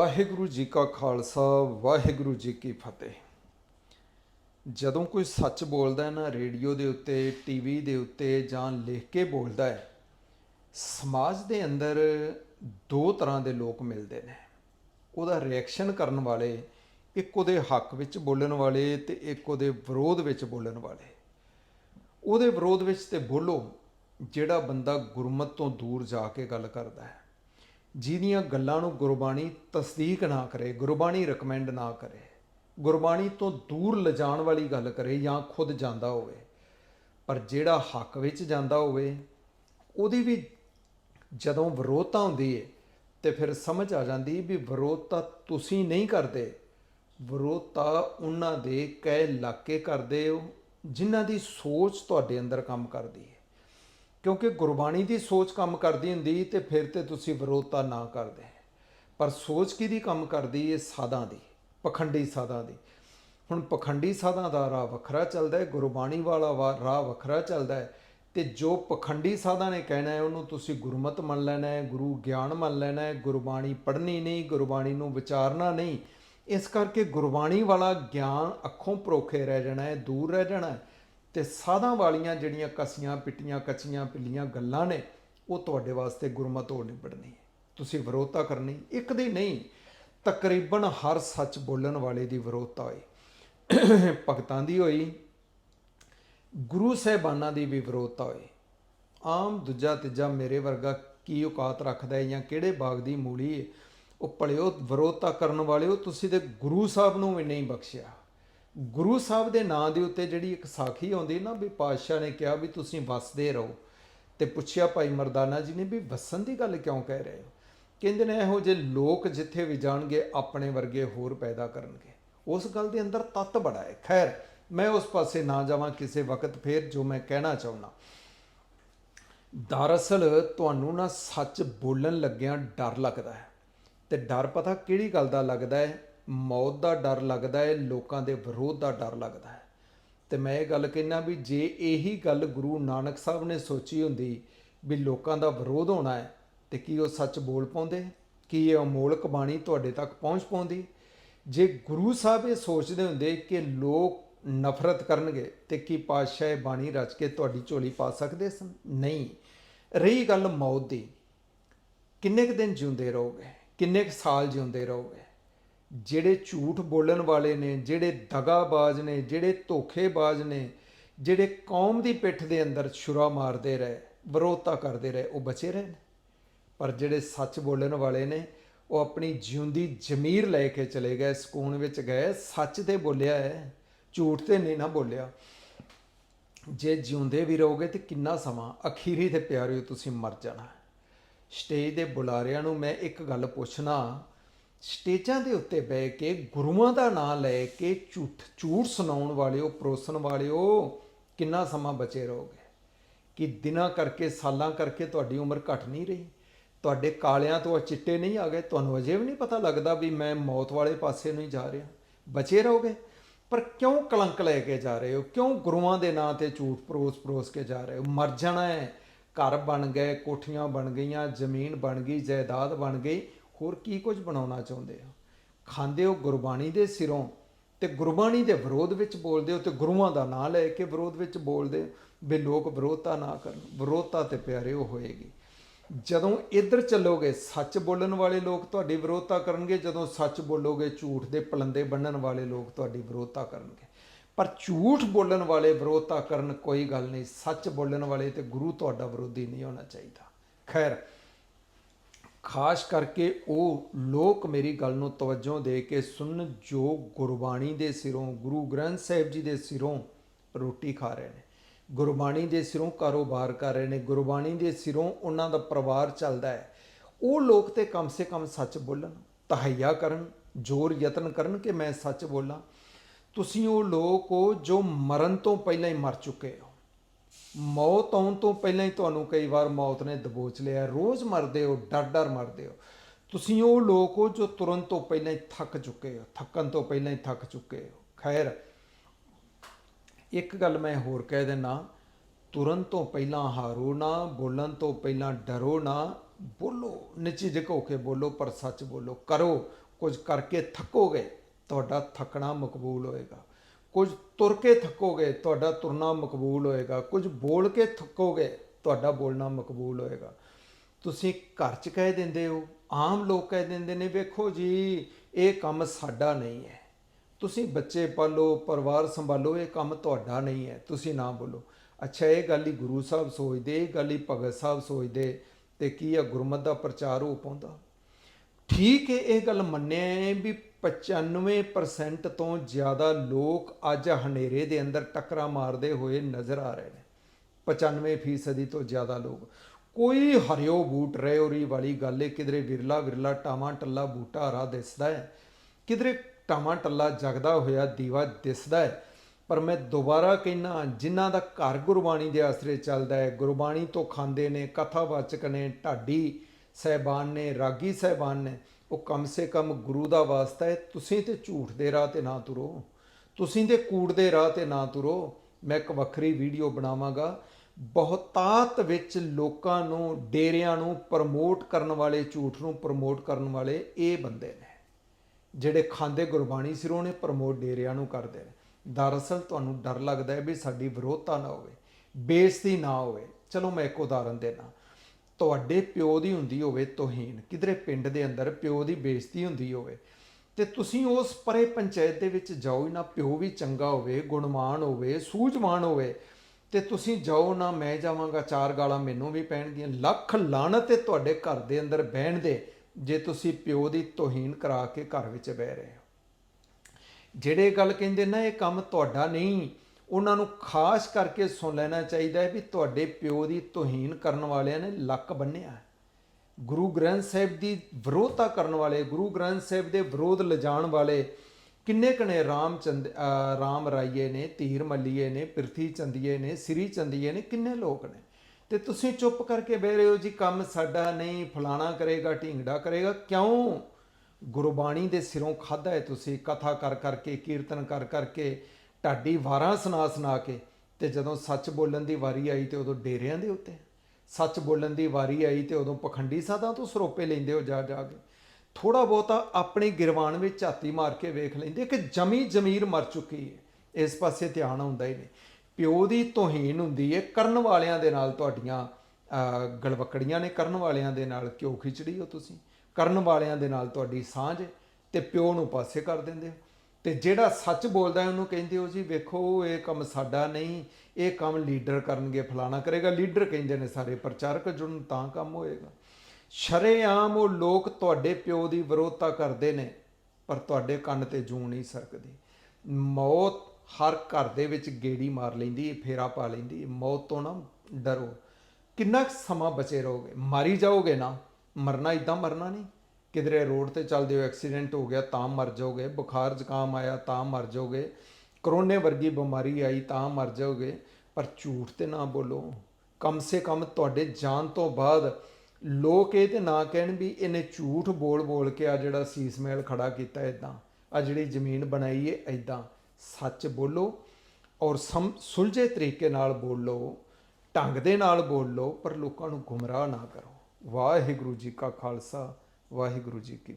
ਵਾਹਿਗੁਰੂ ਜੀ ਕਾ ਖਾਲਸਾ, ਵਾਹਿਗੁਰੂ ਜੀ ਕੀ ਫਤਿਹ। ਜਦੋਂ ਕੋਈ ਸੱਚ ਬੋਲਦਾ ਹੈ ਨਾ, ਰੇਡੀਓ ਦੇ ਉੱਤੇ ਟੀਵੀ ਦੇ ਉੱਤੇ ਜਾਂ ਲਿਖ ਕੇ ਬੋਲਦਾ ਹੈ, ਸਮਾਜ ਦੇ ਅੰਦਰ ਦੋ ਤਰ੍ਹਾਂ ਦੇ ਲੋਕ ਮਿਲਦੇ ਨੇ। ਉਹਦਾ ਰਿਐਕਸ਼ਨ ਕਰਨ ਵਾਲੇ, ਇੱਕ ਉਹਦੇ ਹੱਕ ਵਿੱਚ ਬੋਲਣ ਵਾਲੇ ਤੇ ਇੱਕ ਉਹਦੇ ਵਿਰੋਧ ਵਿੱਚ ਬੋਲਣ ਵਾਲੇ। ਉਹਦੇ ਵਿਰੋਧ ਵਿੱਚ ਤੇ ਬੋਲੋ, ਜਿਹੜਾ ਬੰਦਾ ਗੁਰਮਤ ਤੋਂ ਦੂਰ ਜਾ ਕੇ ਗੱਲ ਕਰਦਾ ਹੈ। ਜਿਹਦੀਆਂ ਗੱਲਾਂ ਨੂੰ ਗੁਰਬਾਣੀ ਤਸਦੀਕ ਨਾ ਕਰੇ, ਗੁਰਬਾਣੀ ਰეკਮੈਂਡ ਨਾ ਕਰੇ, ਗੁਰਬਾਣੀ ਤੋਂ ਦੂਰ ਲਿਜਾਣ ਵਾਲੀ ਗੱਲ ਕਰੇ ਜਾਂ ਖੁਦ ਜਾਂਦਾ ਹੋਵੇ, ਪਰ ਜਿਹੜਾ ਹੱਕ ਵਿੱਚ ਜਾਂਦਾ ਹੋਵੇ, ਉਹਦੀ ਵੀ ਜਦੋਂ ਵਿਰੋਧਤਾ ਹੁੰਦੀ ਹੈ ਤੇ ਫਿਰ ਸਮਝ ਆ ਜਾਂਦੀ ਵੀ ਵਿਰੋਧਤਾ ਤੁਸੀਂ ਨਹੀਂ ਕਰਦੇ, ਵਿਰੋਧਤਾ ਉਹਨਾਂ ਦੇ ਕਹਿ ਲਾਕੇ ਕਰਦੇ ਹੋ, ਜਿਨ੍ਹਾਂ ਦੀ ਸੋਚ ਤੁਹਾਡੇ ਅੰਦਰ ਕੰਮ ਕਰਦੀ ਹੈ ਕਿਉਂਕਿ ਗੁਰਬਾਣੀ ਦੀ ਸੋਚ ਕੰਮ ਕਰਦੀ ਹੁੰਦੀ ਤੇ ਫਿਰ ਤੇ ਤੁਸੀਂ ਵਿਰੋਧਤਾ ਨਾ ਕਰਦੇ। ਪਰ ਸੋਚ ਕਿਹਦੀ ਕੰਮ ਕਰਦੀ ਹੈ ਸਾਧਾਂ ਦੀ, ਪਖੰਡੀ ਸਾਧਾਂ ਦੀ। ਹੁਣ ਪਖੰਡੀ ਸਾਧਾਂ ਦਾ ਰਾਹ ਵੱਖਰਾ ਚੱਲਦਾ ਹੈ ਗੁਰਬਾਣੀ ਵਾਲਾ ਵਾ- ਰਾਹ ਵੱਖਰਾ ਚੱਲਦਾ ਹੈ ਤੇ ਜੋ ਪਖੰਡੀ ਸਾਧਾਂ ਨੇ ਕਹਿਣਾ ਹੈ ਉਹਨੂੰ ਤੁਸੀਂ ਗੁਰਮਤ ਮੰਨ ਲੈਣਾ ਹੈ ਗੁਰੂ ਗਿਆਨ ਮੰਨ ਲੈਣਾ ਹੈ ਗੁਰਬਾਣੀ ਪੜ੍ਹਨੀ ਨਹੀਂ, ਗੁਰਬਾਣੀ ਨੂੰ ਵਿਚਾਰਨਾ ਨਹੀਂ। ਇਸ ਕਰਕੇ ਗੁਰਬਾਣੀ ਵਾਲਾ ਗਿਆਨ ਅੱਖੋਂ ਪਰੋਖੇ ਰਹਿ ਜਾਣਾ ਹੈ ਦੂਰ ਰਹਿ ਜਾਣਾ ਹੈ ਤੇ ਸਾਧਾਂ ਵਾਲੀਆਂ ਜਿਹੜੀਆਂ ਕਸੀਆਂ, ਪਿੱਟੀਆਂ, ਕੱਚੀਆਂ, ਪਿੱਲੀਆਂ ਗੱਲਾਂ ਨੇ, ਉਹ ਤੁਹਾਡੇ ਵਾਸਤੇ ਗੁਰਮਤ ਹੋ ਨਿਬੜਨੀ ਹੈ। ਤੁਸੀਂ ਵਿਰੋਧਤਾ ਕਰਨੀ, ਇੱਕ ਦੀ ਨਹੀਂ, ਤਕਰੀਬਨ ਹਰ ਸੱਚ ਬੋਲਣ ਵਾਲੇ ਦੀ ਵਿਰੋਧਤਾ ਹੋਈ। ਭਗਤਾਂ ਦੀ ਹੋਈ, ਗੁਰੂ ਸਾਹਿਬਾਨਾਂ ਦੀ ਵੀ ਵਿਰੋਧਤਾ ਹੋਈ। ਆਮ ਦੂਜਾ ਤੀਜਾ ਮੇਰੇ ਵਰਗਾ ਕੀ ਔਕਾਤ ਰੱਖਦਾ ਹੈ ਜਾਂ ਕਿਹੜੇ ਬਾਗ ਦੀ ਮੂਲੀ ਹੈ, ਉਹ ਭਲਿਓ ਵਿਰੋਧਤਾ ਕਰਨ ਵਾਲਿਓ ਤੁਸੀਂ ਤੇ ਗੁਰੂ ਸਾਹਿਬ ਨੂੰ ਵੀ ਨਹੀਂ ਬਖਸ਼ਿਆ। ਗੁਰੂ ਸਾਹਿਬ ਦੇ ਨਾਂ ਦੇ ਉੱਤੇ ਜਿਹੜੀ ਇੱਕ ਸਾਖੀ ਆਉਂਦੀ ਨਾ ਵੀ ਪਾਤਸ਼ਾਹ ਨੇ ਕਿਹਾ ਵੀ ਤੁਸੀਂ ਵਸਦੇ ਰਹੋ। ਤੇ ਪੁੱਛਿਆ ਭਾਈ ਮਰਦਾਨਾ ਜੀ ਨੇ ਵੀ ਵਸਣ ਦੀ ਗੱਲ ਕਿਉਂ ਕਹਿ ਰਹੇ ਹੋ? ਕਹਿੰਦੇ ਨੇ ਇਹੋ ਜਿਹੇ ਲੋਕ ਜਿੱਥੇ ਵੀ ਜਾਣਗੇ, ਆਪਣੇ ਵਰਗੇ ਹੋਰ ਪੈਦਾ ਕਰਨਗੇ। ਉਸ ਗੱਲ ਦੇ ਅੰਦਰ ਤੱਤ ਬੜਾ ਹੈ। ਖੈਰ, ਮੈਂ ਉਸ ਪਾਸੇ ਨਾ ਜਾਵਾਂ, ਕਿਸੇ ਵਕਤ ਫੇਰ ਜੋ ਮੈਂ ਕਹਿਣਾ ਚਾਹੁੰਦਾ। ਦਰਅਸਲ ਤੁਹਾਨੂੰ ਨਾ ਸੱਚ ਬੋਲਣ ਲੱਗਿਆਂ ਡਰ ਲੱਗਦਾ ਹੈ। ਤੇ ਡਰ ਪਤਾ ਕਿਹੜੀ ਗੱਲ ਦਾ ਲੱਗਦਾ ਹੈ? ਮੌਤ ਦਾ ਡਰ ਲੱਗਦਾ ਹੈ, ਲੋਕਾਂ ਦੇ ਵਿਰੋਧ ਦਾ ਡਰ ਲੱਗਦਾ ਹੈ। ਤੇ ਮੈਂ ਇਹ ਗੱਲ ਕਹਿਣਾ ਵੀ ਜੇ ਇਹੀ ਗੱਲ ਗੁਰੂ ਨਾਨਕ ਸਾਹਿਬ ਨੇ ਸੋਚੀ ਹੁੰਦੀ ਵੀ ਲੋਕਾਂ ਦਾ ਵਿਰੋਧ ਹੋਣਾ ਹੈ, ਤੇ ਕੀ ਉਹ ਸੱਚ ਬੋਲ ਪਾਉਂਦੇ? ਕੀ ਇਹ ਅਮੋਲਕ ਬਾਣੀ ਤੁਹਾਡੇ ਤੱਕ ਪਹੁੰਚ ਪਾਉਂਦੀ? ਜੇ ਗੁਰੂ ਸਾਹਿਬ ਇਹ ਸੋਚਦੇ ਹੁੰਦੇ ਕਿ ਲੋਕ ਨਫ਼ਰਤ ਕਰਨਗੇ, ਤੇ ਕੀ ਪਾਤਸ਼ਾਹ ਇਹ ਬਾਣੀ ਰਚ ਕੇ ਤੁਹਾਡੀ ਝੋਲੀ ਪਾ ਸਕਦੇ ਸਨ? ਨਹੀਂ। ਰਹੀ ਗੱਲ ਮੌਤ ਦੀ। ਕਿੰਨੇ ਕੁ ਦਿਨ ਜਿਉਂਦੇ ਰਹੋਗੇ? ਕਿੰਨੇ ਕੁ ਸਾਲ ਜਿਉਂਦੇ ਰਹੋਗੇ? ਜਿਹੜੇ ਝੂਠ ਬੋਲਣ ਵਾਲੇ ਨੇ, ਜਿਹੜੇ ਦਗਾਬਾਜ਼ ਨੇ, ਜਿਹੜੇ ਧੋਖੇਬਾਜ਼ ਨੇ, ਜਿਹੜੇ ਕੌਮ ਦੀ ਪਿੱਠ ਦੇ ਅੰਦਰ ਛੁਰਾ ਮਾਰਦੇ ਰਹੇ, ਵਿਰੋਧਤਾ ਕਰਦੇ ਰਹੇ, ਉਹ ਬਚੇ ਰਹੇ ਨੇ। ਪਰ ਜਿਹੜੇ ਸੱਚ ਬੋਲਣ ਵਾਲੇ ਨੇ, ਉਹ ਆਪਣੀ ਜਿਉਂਦੀ ਜ਼ਮੀਰ ਲੈ ਕੇ ਚਲੇ ਗਏ, ਸਕੂਨ ਵਿੱਚ ਗਏ, ਸੱਚ ਤੇ ਬੋਲਿਆ ਹੈ, ਝੂਠ ਤੇ ਨਹੀਂ ਨਾ ਬੋਲਿਆ। ਜੇ ਜਿਉਂਦੇ ਵੀ ਰਹੋਗੇ ਤੇ ਕਿੰਨਾ ਸਮਾਂ, ਅਖੀਰੀ ਤੇ ਪਿਆਰਿਓ, ਤੁਸੀਂ ਮਰ ਜਾਣਾ। ਸਟੇਜ ਦੇ ਬੁਲਾਰਿਆਂ ਨੂੰ ਮੈਂ ਇੱਕ ਗੱਲ ਪੁੱਛਣਾ ਸਟੇਜਾਂ ਦੇ ਉੱਤੇ ਬਹਿ ਕੇ ਗੁਰੂਆਂ ਦਾ ਨਾਮ ਲੈ ਕੇ ਝੂਠ ਝੂਠ ਸੁਣਾਉਣ ਵਾਲਿਓ, ਪਰੋਸਣ ਵਾਲਿਓ, ਕਿੰਨਾ ਸਮਾਂ ਬਚੇ ਰਹੋਗੇ? ਕਿ ਦਿਨਾਂ ਕਰਕੇ, ਸਾਲਾਂ ਕਰਕੇ ਤੁਹਾਡੀ ਉਮਰ ਘਟ ਨਹੀਂ ਰਹੀ? ਤੁਹਾਡੇ ਕਾਲਿਆਂ ਤੋਂ ਉਹ ਚਿੱਟੇ ਨਹੀਂ ਆ ਗਏ? ਤੁਹਾਨੂੰ ਅਜੇ ਵੀ ਨਹੀਂ ਪਤਾ ਲੱਗਦਾ ਵੀ ਮੈਂ ਮੌਤ ਵਾਲੇ ਪਾਸੇ ਨੂੰ ਹੀ ਜਾ ਰਿਹਾ? ਬਚੇ ਰਹੋਗੇ? ਪਰ ਕਿਉਂ ਕਲੰਕ ਲੈ ਕੇ ਜਾ ਰਹੇ ਹੋ? ਕਿਉਂ ਗੁਰੂਆਂ ਦੇ ਨਾਂ ਤੇ ਝੂਠ ਪਰੋਸ ਪਰੋਸ ਕੇ ਜਾ ਰਹੇ ਹੋ? ਮਰ ਜਾਣਾ ਹੈ। ਘਰ ਬਣ ਗਏ, ਕੋਠੀਆਂ ਬਣ ਗਈਆਂ, ਜ਼ਮੀਨ ਬਣ ਗਈ, ਜਾਇਦਾਦ ਬਣ ਗਈ। ਹੋਰ ਕੀ ਕੁਝ ਬਣਾਉਣਾ ਚਾਹੁੰਦੇ ਹੋ ਖਾਂਦੇ ਹੋ ਗੁਰਬਾਣੀ ਦੇ ਸਿਰੋਂ ਤੇ ਗੁਰਬਾਣੀ ਦੇ ਵਿਰੋਧ ਵਿੱਚ ਬੋਲਦੇ ਹੋ ਤੇ ਗੁਰੂਆਂ ਦਾ ਨਾਂ ਲੈ ਕੇ ਵਿਰੋਧ ਵਿੱਚ ਬੋਲਦੇ ਹੋ ਵੀ ਲੋਕ ਵਿਰੋਧਤਾ ਨਾ ਕਰਨ, ਵਿਰੋਧਤਾ ਤੇ ਪਿਆਰੇ ਉਹ ਹੋਏਗੀ। ਜਦੋਂ ਇੱਧਰ ਚੱਲੋਗੇ, ਸੱਚ ਬੋਲਣ ਵਾਲੇ ਲੋਕ ਤੁਹਾਡੀ ਵਿਰੋਧਤਾ ਕਰਨਗੇ, ਜਦੋਂ ਸੱਚ ਬੋਲੋਗੇ, ਝੂਠ ਦੇ ਪਲੰਦੇ ਬੰਨਣ ਵਾਲੇ ਲੋਕ ਤੁਹਾਡੀ ਵਿਰੋਧਤਾ ਕਰਨਗੇ। ਪਰ ਝੂਠ ਬੋਲਣ ਵਾਲੇ ਵਿਰੋਧਤਾ ਕਰਨ ਕੋਈ ਗੱਲ ਨਹੀਂ, ਸੱਚ ਬੋਲਣ ਵਾਲੇ ਤੇ ਗੁਰੂ ਤੁਹਾਡਾ ਵਿਰੋਧੀ ਨਹੀਂ ਹੋਣਾ ਚਾਹੀਦਾ। ਖੈਰ ਖਾਸ ਕਰਕੇ ਉਹ ਲੋਕ ਮੇਰੀ ਗੱਲ ਨੂੰ ਤਵੱਜੋ ਦੇ ਕੇ ਸੁਣਨ ਜੋ ਗੁਰਬਾਣੀ ਦੇ ਸਿਰੋਂ, ਗੁਰੂ ਗ੍ਰੰਥ ਸਾਹਿਬ ਜੀ ਦੇ ਸਿਰੋਂ ਰੋਟੀ ਖਾ ਰਹੇ ਨੇ। ਗੁਰਬਾਣੀ ਦੇ ਸਿਰੋਂ ਕਾਰੋਬਾਰ ਕਰ ਰਹੇ ਨੇ, ਗੁਰਬਾਣੀ ਦੇ ਸਿਰੋਂ ਉਹਨਾਂ ਦਾ ਪਰਿਵਾਰ ਚੱਲਦਾ ਹੈ। ਉਹ ਲੋਕ ਤੇ ਕਮ ਸੇ ਕਮ ਸੱਚ ਬੋਲਣ, ਤਹਈਆ ਕਰਨ, ਜ਼ੋਰ ਯਤਨ ਕਰਨ ਕਿ ਮੈਂ ਸੱਚ ਬੋਲਾਂ। ਤੁਸੀਂ ਉਹ ਲੋਕ ਹੋ ਜੋ ਮਰਨ ਤੋਂ ਪਹਿਲਾਂ ਹੀ ਮਰ ਚੁੱਕੇ ਹੋ। ਮੌਤ ਆਉਣ ਤੋਂ ਪਹਿਲਾਂ ਹੀ ਤੁਹਾਨੂੰ ਕਈ ਵਾਰ ਮੌਤ ਨੇ ਦਬੋਚ ਲਿਆ। ਰੋਜ਼ ਮਰਦੇ ਹੋ, ਡਰ ਡਰ ਮਰਦੇ ਹੋ। ਤੁਸੀਂ ਉਹ ਲੋਕ ਹੋ ਜੋ ਤੁਰੰਤ ਤੋਂ ਪਹਿਲਾਂ ਹੀ ਥੱਕ ਚੁੱਕੇ ਹੋ, ਥੱਕਣ ਤੋਂ ਪਹਿਲਾਂ ਹੀ ਥੱਕ ਚੁੱਕੇ ਹੋ। ਖੈਰ, ਇੱਕ ਗੱਲ ਮੈਂ ਹੋਰ ਕਹਿ ਦਿੰਨਾ ਤੁਰਨ ਤੋਂ ਪਹਿਲਾਂ ਹਾਰੋ ਨਾ, ਬੋਲਣ ਤੋਂ ਪਹਿਲਾਂ ਡਰੋ ਨਾ। ਬੋਲੋ ਨਿੱਚੀ ਝੁਕੋ ਕੇ ਬੋਲੋ, ਪਰ ਸੱਚ ਬੋਲੋ। ਕਰੋ, ਕੁਝ ਕਰਕੇ ਥੱਕੋਗੇ, ਤੁਹਾਡਾ ਥੱਕਣਾ ਮਕਬੂਲ ਹੋਏਗਾ। ਕੁਝ ਤੁਰ ਕੇ ਥੱਕੋਗੇ, ਤੁਹਾਡਾ ਤੁਰਨਾ ਮਕਬੂਲ ਹੋਏਗਾ। ਕੁਝ ਬੋਲ ਕੇ ਥੱਕੋਗੇ, ਤੁਹਾਡਾ ਬੋਲਣਾ ਮਕਬੂਲ ਹੋਏਗਾ। ਤੁਸੀਂ ਘਰ 'ਚ ਕਹਿ ਦਿੰਦੇ ਹੋ, ਆਮ ਲੋਕ ਕਹਿ ਦਿੰਦੇ ਨੇ, ਵੇਖੋ ਜੀ, ਇਹ ਕੰਮ ਸਾਡਾ ਨਹੀਂ ਹੈ। ਤੁਸੀਂ ਬੱਚੇ ਪਾਲੋ, ਪਰਿਵਾਰ ਸੰਭਾਲੋ, ਇਹ ਕੰਮ ਤੁਹਾਡਾ ਨਹੀਂ ਹੈ। ਤੁਸੀਂ ਨਾ ਬੋਲੋ। ਅੱਛਾ, ਇਹ ਗੱਲ ਹੀ ਗੁਰੂ ਸਾਹਿਬ ਸੋਚਦੇ, ਇਹ ਗੱਲ ਹੀ ਭਗਤ ਸਾਹਿਬ ਸੋਚਦੇ, ਤੇ ਕੀ ਆ ਗੁਰਮਤ ਦਾ ਪ੍ਰਚਾਰ ਹੋ ਪਾਉਂਦਾ। ਠੀਕ ਹੈ, ਇਹ ਗੱਲ ਮੰਨਿਆ ਹੈ ਵੀ 95% ਤੋਂ ਜ਼ਿਆਦਾ ਲੋਕ ਅੱਜ ਹਨੇਰੇ ਦੇ ਅੰਦਰ ਟੱਕਰਾਂ ਮਾਰਦੇ ਹੋਏ ਨਜ਼ਰ ਆ ਰਹੇ ਨੇ। 95% ਫੀਸਦੀ ਤੋਂ ਜ਼ਿਆਦਾ ਲੋਕ। ਕੋਈ ਹਰਿਓ ਬੂਟ ਰੇਉਰੀ ਵਾਲੀ ਗੱਲ ਹੈ ਕਿਧਰੇ ਵਿਰਲਾ ਵਿਰਲਾ ਟਾਵਾਂ ਟੱਲਾ ਬੂਟਾ ਹਰਾ ਦਿਸਦਾ ਹੈ ਕਿਧਰੇ ਟਾਵਾਂ ਟੱਲਾ ਜਗਦਾ ਹੋਇਆ ਦੀਵਾ ਦਿਸਦਾ ਹੈ ਪਰ ਮੈਂ ਦੁਬਾਰਾ ਕਹਿਣਾ ਜਿਨ੍ਹਾਂ ਦਾ ਘਰ ਗੁਰਬਾਣੀ ਦੇ ਆਸਰੇ ਚੱਲਦਾ ਹੈ ਗੁਰਬਾਣੀ ਤੋਂ ਖਾਂਦੇ ਨੇ, ਕਥਾਵਾਚਕ ਨੇ, ਢਾਡੀ ਸਹਿਬਾਨ ਨੇ, ਰਾਗੀ ਸਹਿਬਾਨ ਨੇ ਉਹ ਕਮ ਸੇ ਕਮ ਗੁਰੂ ਦਾ ਵਾਸਤਾ ਹੈ। ਤੁਸੀਂ ਤੇ ਝੂਠ ਦੇ ਰਾਹ ਤੇ ਨਾ ਤੁਰੋ। ਤੁਸੀਂ ਤੇ ਕੂੜ ਦੇ ਰਾਹ ਤੇ ਨਾ ਤੁਰੋ। ਮੈਂ ਇੱਕ ਵੱਖਰੀ ਵੀਡੀਓ ਬਣਾਵਾਂਗਾ। ਬਹੁਤਾਤ ਵਿੱਚ ਲੋਕਾਂ ਨੂੰ, ਡੇਰਿਆਂ ਨੂੰ ਪ੍ਰਮੋਟ ਕਰਨ ਵਾਲੇ, ਝੂਠ ਨੂੰ ਪ੍ਰਮੋਟ ਕਰਨ ਵਾਲੇ ਇਹ ਬੰਦੇ ਨੇ। ਜਿਹੜੇ ਖਾਂਦੇ ਗੁਰਬਾਣੀ ਸਿਰੋਂ ਨੇ ਪ੍ਰਮੋਟ ਡੇਰਿਆਂ ਨੂੰ ਕਰਦੇ ਨੇ। ਦਰਅਸਲ ਤੁਹਾਨੂੰ ਡਰ ਲੱਗਦਾ ਹੈ ਵੀ ਸਾਡੀ ਵਿਰੋਧਤਾ ਨਾ ਹੋਵੇ, ਬੇਇੱਜ਼ਤੀ ਨਾ ਹੋਵੇ। ਚਲੋ ਮੈਂ ਇੱਕ ਉਦਾਹਰਨ ਦੇਣਾ। ਤੁਹਾਡੇ ਪਿਓ ਦੀ ਹੁੰਦੀ ਹੋਵੇ ਤੋਹੀਨ, ਕਿਧਰੇ ਪਿੰਡ ਦੇ ਅੰਦਰ ਪਿਓ ਦੀ ਬੇਇੱਜ਼ਤੀ ਹੁੰਦੀ ਹੋਵੇ, ਤੇ ਤੁਸੀਂ ਉਸ ਪਰੇ ਪੰਚਾਇਤ ਦੇ ਵਿੱਚ ਜਾਓ ਨਾ ਪਿਓ ਵੀ ਚੰਗਾ ਹੋਵੇ ਗੁਣਮਾਨ ਹੋਵੇ, ਸੂਝਵਾਨ ਹੋਵੇ, ਤੇ ਤੁਸੀਂ ਜਾਓ ਨਾ, ਮੈਂ ਜਾਵਾਂਗਾ, ਚਾਰ ਗਾਲਾਂ ਮੈਨੂੰ ਵੀ ਪੈਣਗੀਆਂ, ਲੱਖ ਲਾਣਤ ਤੇ ਤੁਹਾਡੇ ਘਰ ਦੇ ਅੰਦਰ ਬਹਿਣ ਦੇ, ਜੇ ਤੁਸੀਂ ਪਿਓ ਦੀ ਤੋਹੀਨ ਕਰਾ ਕੇ ਘਰ ਵਿੱਚ ਬਹਿ ਰਹੇ ਹੋ। ਜਿਹੜੇ ਗੱਲ ਕਹਿੰਦੇ ਨਾ, ਇਹ ਕੰਮ ਤੁਹਾਡਾ ਨਹੀਂ ਉਹਨਾਂ ਨੂੰ ਖਾਸ ਕਰਕੇ ਸੁਣ ਲੈਣਾ ਚਾਹੀਦਾ ਹੈ ਵੀ ਤੁਹਾਡੇ ਪਿਓ ਦੀ ਤੋਹੀਨ ਕਰਨ ਵਾਲਿਆਂ ਨੇ ਲੱਕ ਬੰਨਿਆ ਗੁਰੂ ਗ੍ਰੰਥ ਸਾਹਿਬ ਦੀ ਵਿਰੋਧਤਾ ਕਰਨ ਵਾਲੇ, ਗੁਰੂ ਗ੍ਰੰਥ ਸਾਹਿਬ ਦੇ ਵਿਰੋਧ ਲਿਜਾਣ ਵਾਲੇ ਕਿੰਨੇ ਕਨੇ ਰਾਮ ਚੰਦ ਰਾਮ ਰਾਈਏ ਨੇ, ਧੀਰ ਮੱਲੀਏ ਨੇ, ਪ੍ਰਿਥੀ ਚੰਦੀਏ ਨੇ, ਸ੍ਰੀ ਚੰਦੀਏ ਨੇ, ਕਿੰਨੇ ਲੋਕ ਨੇ? ਤੇ ਤੁਸੀਂ ਚੁੱਪ ਕਰਕੇ ਬਹਿ ਰਹੇ ਹੋ ਜੀ, ਕੰਮ ਸਾਡਾ ਨਹੀਂ, ਫਲਾਣਾ ਕਰੇਗਾ, ਢੀਂਗੜਾ ਕਰੇਗਾ, ਕਿਉਂ? ਗੁਰਬਾਣੀ ਦੇ ਸਿਰੋਂ ਖਾਦਾ ਹੈ ਤੁਸੀਂ, ਕਥਾ ਕਰ ਕਰਕੇ, ਕੀਰਤਨ ਕਰ ਕਰਕੇ ਢਾਡੀ ਵਾਰਾਂ ਸੁਣਾ ਸੁਣਾ ਕੇ ਤੇ ਜਦੋਂ ਸੱਚ ਬੋਲਣ ਦੀ ਵਾਰੀ ਆਈ ਤੇ ਉਦੋਂ ਡੇਰਿਆਂ ਦੇ ਉੱਤੇ। ਸੱਚ ਬੋਲਣ ਦੀ ਵਾਰੀ ਆਈ ਤੇ ਉਦੋਂ ਪਖੰਡੀ ਸਾਧਾਂ ਤੋਂ ਸਰੋਪੇ ਲੈਂਦੇ ਹੋ ਜਾ ਜਾ ਕੇ। ਥੋੜਾ ਬਹੁਤਾ ਆਪਣੇ ਗਿਰਵਾਨ ਵਿੱਚ ਝਾਤੀ ਮਾਰ ਕੇ ਵੇਖ ਲੈਂਦੇ ਕਿ ਜਮੀ ਜ਼ਮੀਰ ਮਰ ਚੁੱਕੀ ਹੈ। ਇਸ ਪਾਸੇ ਧਿਆਨ ਆਉਂਦਾ ਹੀ ਨਹੀਂ। ਪਿਓ ਦੀ ਤੋਹੀਨ ਹੁੰਦੀ ਹੈ ਕਰਨ ਵਾਲਿਆਂ ਦੇ ਨਾਲ ਤੁਹਾਡੀਆਂ ਅਹ, ਗਲਵਕੜੀਆਂ ਨੇ ਕਰਨ ਵਾਲਿਆਂ ਦੇ ਨਾਲ ਕਿਉਂ ਖਿਚੜੀ ਹੋ ਤੁਸੀਂ। ਕਰਨ ਵਾਲਿਆਂ ਦੇ ਨਾਲ ਤੁਹਾਡੀ ਸਾਂਝ ਹੈ ਤੇ ਪਿਓ ਨੂੰ ਪਾਸੇ ਕਰ ਦਿੰਦੇ ਹੋ। ਤੇ ਜਿਹੜਾ ਸੱਚ ਬੋਲਦਾ ਉਹਨੂੰ ਕਹਿੰਦੇ ਹੋ ਜੀ, ਵੇਖੋ, ਇਹ ਕੰਮ ਸਾਡਾ ਨਹੀਂ, ਇਹ ਕੰਮ ਲੀਡਰ ਕਰਨਗੇ, ਫਲਾਣਾ ਕਰੇਗਾ। ਲੀਡਰ ਕਹਿੰਦੇ ਨੇ ਸਾਰੇ, ਪ੍ਰਚਾਰਕ ਜੁੜਨ ਤਾਂ ਕੰਮ ਹੋਏਗਾ। ਸ਼ਰੇਆਮ ਉਹ ਲੋਕ ਤੁਹਾਡੇ ਪਿਓ ਦੀ ਵਿਰੋਧਤਾ ਕਰਦੇ ਨੇ, ਪਰ ਤੁਹਾਡੇ ਕੰਨ ਤੇ ਜੂੰ ਨਹੀਂ ਸਕਦੀ ਮੌਤ ਹਰ ਘਰ ਦੇ ਵਿੱਚ ਗੇੜੀ ਮਾਰ ਲੈਂਦੀ, ਫੇਰਾ ਪਾ ਲੈਂਦੀ, ਮੌਤ ਤੋਂ ਨਾ ਡਰੋ। ਕਿੰਨਾ ਕੁ ਸਮਾਂ ਬਚੇ ਰਹੋਗੇ? ਮਾਰੀ ਜਾਓਗੇ ਨਾ, ਮਰਨਾ ਇਦਾਂ ਮਰਨਾ ਨਹੀਂ। ਕਿਧਰੇ ਰੋਡ ਤੇ ਚੱਲਦੇ ਹੋ ਐਕਸੀਡੈਂਟ ਹੋ ਗਿਆ, ਤਾਂ ਮਰ ਜਾਓਗੇ। ਬੁਖਾਰ ਜ਼ੁਕਾਮ ਆਇਆ, ਤਾਂ ਮਰ ਜਾਓਗੇ। ਕਰੋਨੇ ਵਰਗੀ ਬਿਮਾਰੀ ਆਈ, ਤਾਂ ਮਰ ਜਾਓਗੇ। ਪਰ ਝੂਠ ਤੇ ਨਾ ਬੋਲੋ। ਕਮ ਸੇ ਕਮ ਤੁਹਾਡੇ ਜਾਣ ਤੋਂ ਬਾਅਦ ਲੋਕ ਇਹ ਤੇ ਨਾ ਕਹਿਣ ਵੀ ਇਹਨੇ ਝੂਠ ਬੋਲ ਬੋਲ ਕੇ ਆ ਜਿਹੜਾ ਸੀਸ ਮਹਿਲ ਖੜਾ ਕੀਤਾ ਇਦਾਂ ਆ ਜਿਹੜੀ ਜ਼ਮੀਨ ਬਣਾਈ ਏ ਇਦਾਂ ਸੱਚ ਬੋਲੋ ਔਰ ਸਮ, ਸੁਲਝੇ ਤਰੀਕੇ ਨਾਲ ਬੋਲੋ, ਢੰਗ ਦੇ ਨਾਲ ਬੋਲੋ, ਪਰ ਲੋਕਾਂ ਨੂੰ ਗੁੰਮਰਾਹ ਨਾ ਕਰੋ। ਵਾਹਿਗੁਰੂ ਜੀ ਕਾ ਖਾਲਸਾ। ਵਾਹਿਗੁਰੂ ਜੀ ਕੀ ਫਤਿਹ।